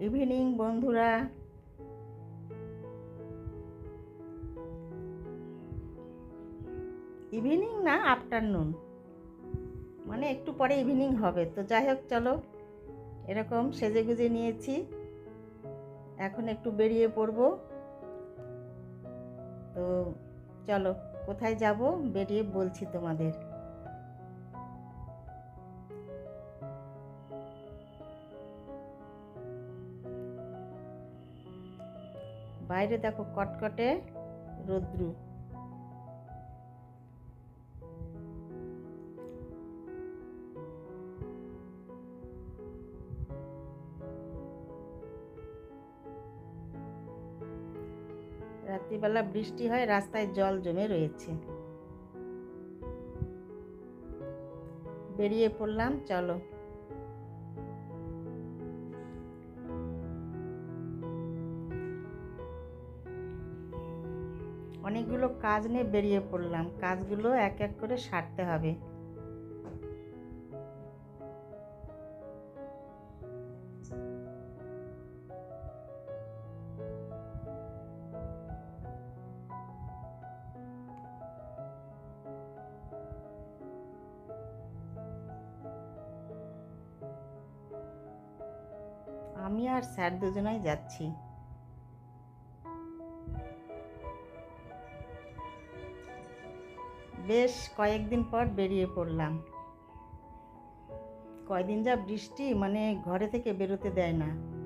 Evening বন্ধুরা। Evening না afternoon মানে একটু পরে ইভিনিং হবে। তো যাই হোক, চলো। এরকম সেজে গুজে নিয়েছি। এখন একটু বেরিয়ে পড়ব। তো চলো, কোথায় যাব? বেরিয়ে বলছি তোমাদের। বাইরে দেখো কটকটে রোদ্রু। রাত্রিবেলা বৃষ্টি হয় রাস্তায় জল জমে রয়েছে। বেরিয়ে পড়লাম চলো। অনেকগুলো কাজ নিয়ে বেরিয়ে পড়লাম। কাজগুলো এক এক করে সারতে হবে। আমি আর স্যার দুজনাই যাচ্ছি। বেশ কয়েকদিন পর বেরিয়ে পড়লাম। কয়দিন যা বৃষ্টি মানে ঘরে থেকে বেরোতে দেয় না।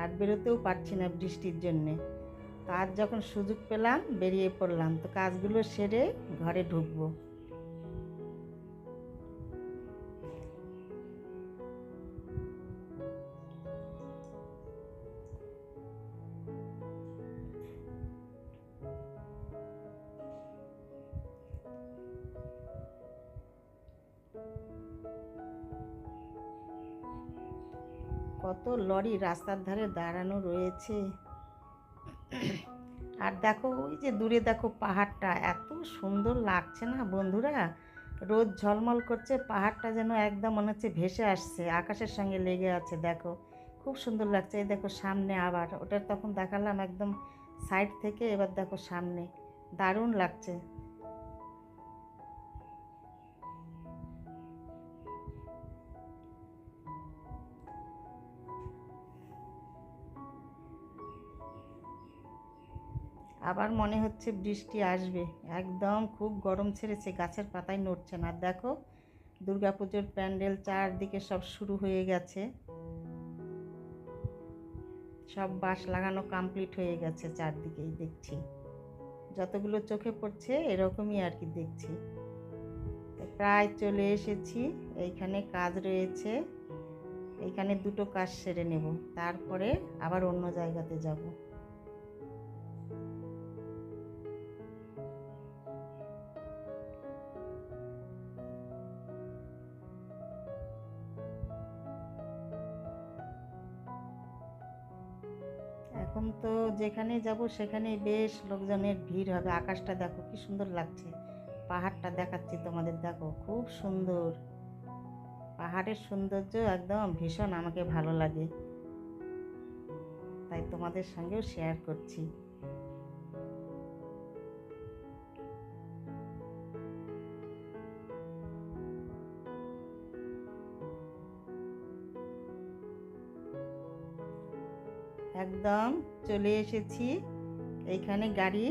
আর বেরোতেও পারছি না বৃষ্টির জন্যে। আর যখন সুযোগ পেলাম, বেরিয়ে পড়লাম। তো কাজগুলো সেরে ঘরে ঢুকবো। কত লরি রাস্তার ধারে দাঁড়ানো রয়েছে। আর দেখো, ওই যে দূরে দেখো পাহাড়টা, এত সুন্দর লাগছে না বন্ধুরা? রোদ ঝলমল করছে, পাহাড়টা যেন একদম মনে হচ্ছে ভেসে আসছে, আকাশের সঙ্গে লেগে আছে, দেখো। খুব সুন্দর লাগছে, এই দেখো সামনে আবার ওটা তখন দেখালাম একদম সাইড থেকে, এবার দেখো সামনে। দারুণ লাগছে। আবার মনে হচ্ছে বৃষ্টি আসবে। একদম খুব গরম ছেড়েছে, গাছের পাতায় নড়ছে না। দেখো, দুর্গাপুজোর প্যান্ডেল চারদিকে সব শুরু হয়ে গেছে। সব বাঁশ লাগানো কমপ্লিট হয়ে গেছে চারদিকেই, দেখছি। যতগুলো চোখে পড়ছে, এরকমই আর কি দেখছি। প্রায় চলে এসেছি, এইখানে কাজ রয়েছে। এইখানে দুটো কাজ সেরে নেব, তারপরে আবার অন্য জায়গাতে যাব। এখন তো যেখানে যাব সেখানে বেশ লোকজনের ভিড় হবে। আকাশটা দেখো কি সুন্দর লাগছে। পাহাড়টা দেখাচ্ছি তোমাদের, দেখো খুব সুন্দর। পাহাড়ের সৌন্দর্য একদম ভীষণ আমাকে ভালো লাগে। তাই তোমাদের সঙ্গেও শেয়ার করছি। একদম চলে এসেছি। এইখানে গাড়ি।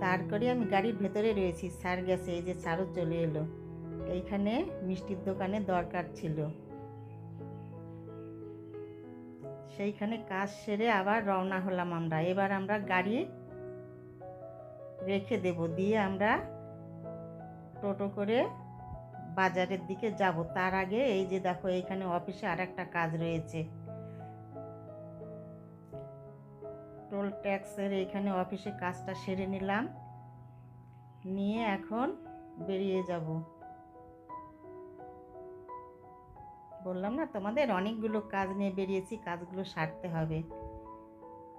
দাঁড় করে আমি গাড়ির ভেতরে রয়েছি, স্যার গেছে, এই যে স্যারও চলে এলো। এইখানে মিষ্টির দোকানে দরকার ছিল। সেইখানে কাজ সেরে আবার রওনা হলাম আমরা। এবার আমরা গাড়ি রেখে দেব, দিয়ে আমরা টোটো করে বাজারের দিকে যাব। তার আগে এই যে দেখো, এইখানে অফিসে আর একটা কাজ রয়েছে। ট্যাক্সের এইখানে অফিসে কাজটা সেরে নিলাম। নিয়ে এখন বেরিয়ে যাব। বললাম না, তোমাদের অনেকগুলো কাজ নিয়ে বেরিয়েছি, কাজগুলো সারতে হবে।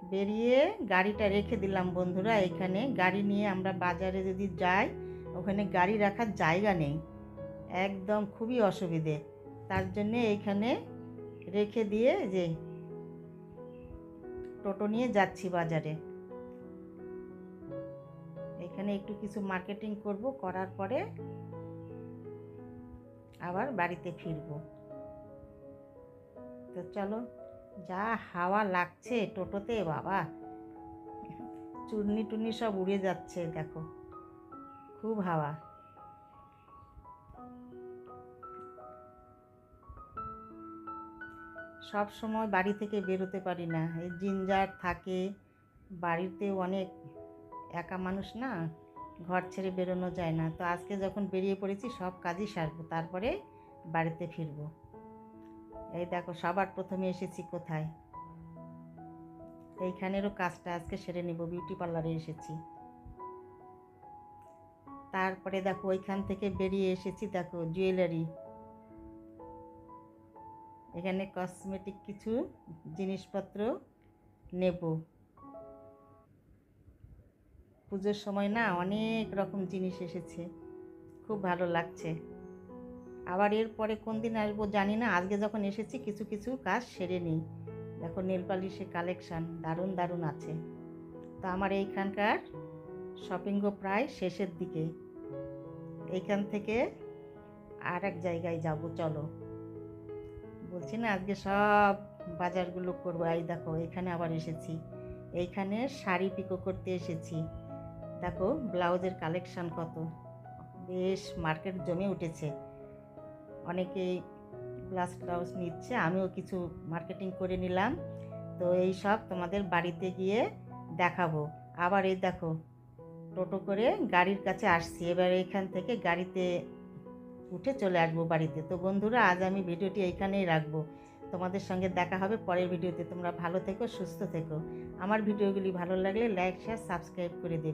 বেরিয়ে গাড়িটা রেখে দিলাম বন্ধুরা, এখানে গাড়ি নিয়ে আমরা বাজারে যদি যাই, ওখানে গাড়ি রাখার জায়গা নেই। একদম খুবই অসুবিধে। তার জন্যে এইখানে রেখে দিয়ে যে টোটো নিয়ে যাচ্ছি বাজারে। এখানে একটু কিছু মার্কেটিং করব, করার পরে আবার বাড়িতে ফিরবো। তো চলো, যা হাওয়া লাগছে টোটোতে বাবা। চূর্ণি টুর্নি সব উড়ে যাচ্ছে, দেখো। খুব হাওয়া। সব সময় বাড়ি থেকে বেরোতে পারি না। এই জিনজার থাকে, বাড়িতে অনেক একা মানুষ না, ঘর ছেড়ে বেরোনো যায় না। তো আজকে যখন বেরিয়ে পড়েছি, সব কাজই সারবো, তারপরে বাড়িতে ফিরবো। এই দেখো, সবার প্রথমে এসেছি কোথায়? এইখানেরও কাজটা আজকে সেরে নিব, বিউটি পার্লারে এসেছি। তারপরে দেখো, ওইখান থেকে বেরিয়ে এসেছি, দেখো, জুয়েলারি। এখানে কসমেটিক কিছু জিনিসপত্র নেব। পুজোর সময় না অনেক রকম জিনিস এসেছে, খুব ভালো লাগছে। আবার এরপরে কোন দিন আসব জানি না, আজকে যখন এসেছি কিছু কিছু কাজ সেরে নিই। দেখো নেল পালিশের কালেকশান দারুণ দারুণ আছে। তো আমার এইখানকার শপিংও প্রায় শেষের দিকে। এইখান থেকে আর এক জায়গায় যাব, চলো। বলছি, না, আজকে সব বাজারগুলো করব। এই দেখো, এখানে আবার এসেছি। এইখানে শাড়ি পিকো করতে এসেছি। দেখো, ব্লাউজের কালেকশান কত। বেশ মার্কেট জমে উঠেছে। অনেকেই ব্লাউজ ব্লাউজ নিচ্ছে, আমিও কিছু মার্কেটিং করে নিলাম। তো এই সব তোমাদের বাড়িতে গিয়ে দেখাবো। আবার এই দেখো, টোটো করে গাড়ির কাছে আসছি। এবার এইখান থেকে গাড়িতে উঠে চলে আসব বাড়িতে। তো বন্ধুরা, আজ আমি ভিডিওটি এইখানেই রাখব। তোমাদের সঙ্গে দেখা হবে পরের ভিডিওতে। তোমরা ভালো থেকো, সুস্থ থেকো। আমার ভিডিওগুলি ভালো লাগলে লাইক শেয়ার সাবস্ক্রাইব করে দেবে